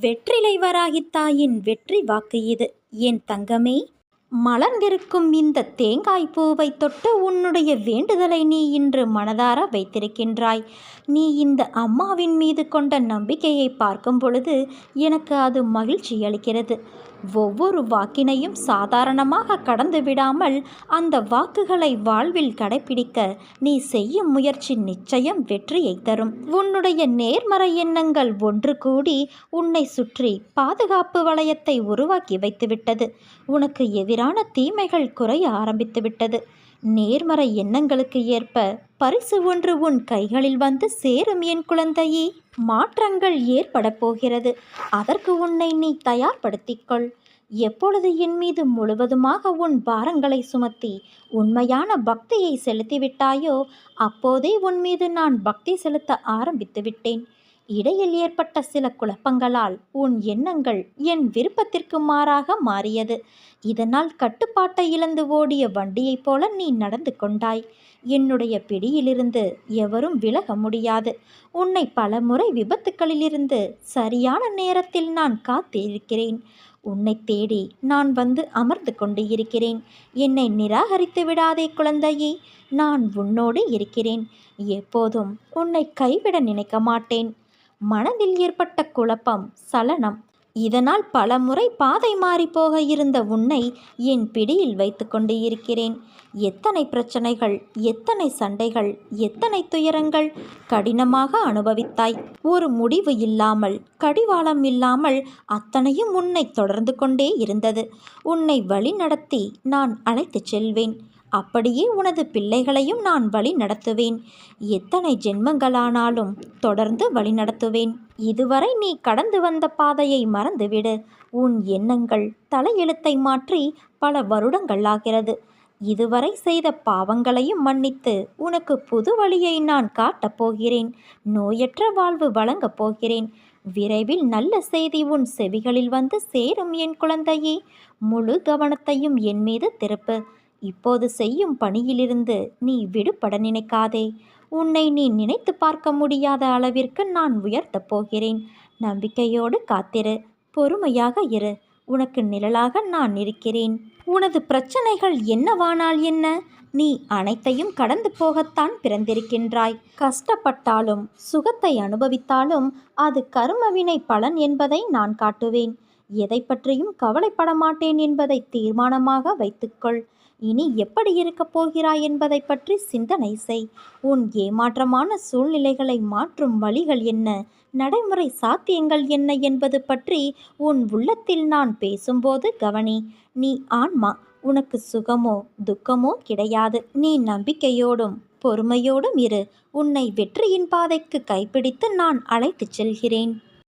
வெற்றிலை வராகித் தாயின் வெற்றி வாக்கு இது. என் தங்கமே? மலர்ந்திருக்கும் இந்த தேங்காய் பூவை தொட்டு உன்னுடைய வேண்டுதலை நீ இன்று மனதார வைத்திருக்கின்றாய். நீ இந்த அம்மாவின் மீது கொண்ட நம்பிக்கையை பார்க்கும் பொழுது எனக்கு அது மகிழ்ச்சி அளிக்கிறது. ஒவ்வொரு வாக்கினையும் சாதாரணமாக கடந்து விடாமல் அந்த வாக்குகளை வாழ்வில் கடைபிடிக்க நீ செய்யும் முயற்சி நிச்சயம் வெற்றியை தரும். உன்னுடைய நேர்மறை எண்ணங்கள் ஒன்று கூடி உன்னை சுற்றி பாதுகாப்பு வளையத்தை உருவாக்கி வைத்துவிட்டது. உனக்கு வேறான தீமைகள் குறைய ஆரம்பித்துவிட்டது. நேர்மறை எண்ணங்களுக்கு ஏற்ப பரிசு ஒன்று உன் கைகளில் வந்து சேரும் என் குழந்தையே மாற்றங்கள் ஏற்பட போகிறது. அதற்கு உன்னை நீ தயார்படுத்திக்கொள். எப்பொழுது என் மீது முழுவதுமாக உன் பாரங்களை சுமத்தி உண்மையான பக்தியை செலுத்திவிட்டாயோ அப்போதே உன் மீது நான் பக்தி செலுத்த ஆரம்பித்து விட்டேன் இடையில் ஏற்பட்ட சில குழப்பங்களால் உன் எண்ணங்கள் என் விருப்பத்திற்கு மாறாக மாறியது. இதனால் கட்டுப்பாட்டை இழந்து ஓடிய வண்டியைப் போல நீ நடந்து கொண்டாய். என்னுடைய பிடியிலிருந்து எவரும் விலக முடியாது. உன்னை பல முறை விபத்துக்களிலிருந்து சரியான நேரத்தில் நான் காத்திருக்கிறேன். உன்னை தேடி நான் வந்து அமர்ந்து கொண்டு இருக்கிறேன். என்னை நிராகரித்து விடாதே குழந்தையே நான் உன்னோடு இருக்கிறேன். எப்போதும் உன்னை கைவிட நினைக்க மாட்டேன். மனதில் ஏற்பட்ட குழப்பம் சலனம். இதனால் பல முறை பாதை மாறிப்போக இருந்த உன்னை என் பிடியில் வைத்து கொண்டு இருக்கிறேன். எத்தனை பிரச்சனைகள் எத்தனை சண்டைகள் எத்தனை துயரங்கள் கடினமாக அனுபவித்தாய். ஒரு முடிவு இல்லாமல் கடிவாளம் இல்லாமல் அத்தனையும் உன்னை தொடர்ந்து கொண்டே இருந்தது. உன்னை வழி நடத்தி நான் அழைத்துச் செல்வேன். அப்படியே உனது பிள்ளைகளையும் நான் வழி நடத்துவேன். எத்தனை ஜென்மங்களானாலும் தொடர்ந்து வழி நடத்துவேன். இதுவரை நீ கடந்து வந்த பாதையை மறந்துவிடு. உன் எண்ணங்கள் தலையெழுத்தை மாற்றி பல வருடங்கள் ஆகிறது. இதுவரை செய்த பாவங்களையும் மன்னித்து உனக்கு புது வழியை நான் காட்டப் போகிறேன். நோயற்ற வாழ்வு வழங்கப் போகிறேன். விரைவில் நல்ல செய்தி உன் செவிகளில் வந்து சேரும் என் குழந்தையே. முழு கவனத்தையும் என் மீது திருப்பு. இப்போது செய்யும் பணியிலிருந்து நீ விடுபட நினைக்காதே. உன்னை நீ நினைத்து பார்க்க முடியாத அளவிற்கு நான் உயர்த்தப் போகிறேன். நம்பிக்கையோடு காத்திரு. பொறுமையாக இரு. உனக்கு நிழலாக நான் இருக்கிறேன். உனது பிரச்சனைகள் என்னவானால் என்ன? நீ அனைத்தையும் கடந்து போகத்தான் பிறந்திருக்கின்றாய். கஷ்டப்பட்டாலும் சுகத்தை அனுபவித்தாலும் அது கருமவினை பலன் என்பதை நான் காட்டுவேன். எதை பற்றியும் கவலைப்பட மாட்டேன் என்பதை தீர்மானமாக வைத்துக்கொள். இனி எப்படி இருக்கப் போகிறாய் என்பதை பற்றி சிந்தனை செய். உன் ஏமாற்றமான சூழ்நிலைகளை மாற்றும் வழிகள் என்ன? நடைமுறை சாத்தியங்கள் என்ன என்பது பற்றி உன் உள்ளத்தில் நான் பேசும்போது கவனி. நீ ஆன்மா உனக்கு சுகமோ துக்கமோ கிடையாது. நீ நம்பிக்கையோடும் பொறுமையோடும் இரு. உன்னை வெற்றியின் பாதைக்கு கைப்பிடித்து நான் அழைத்துச் செல்கிறேன்.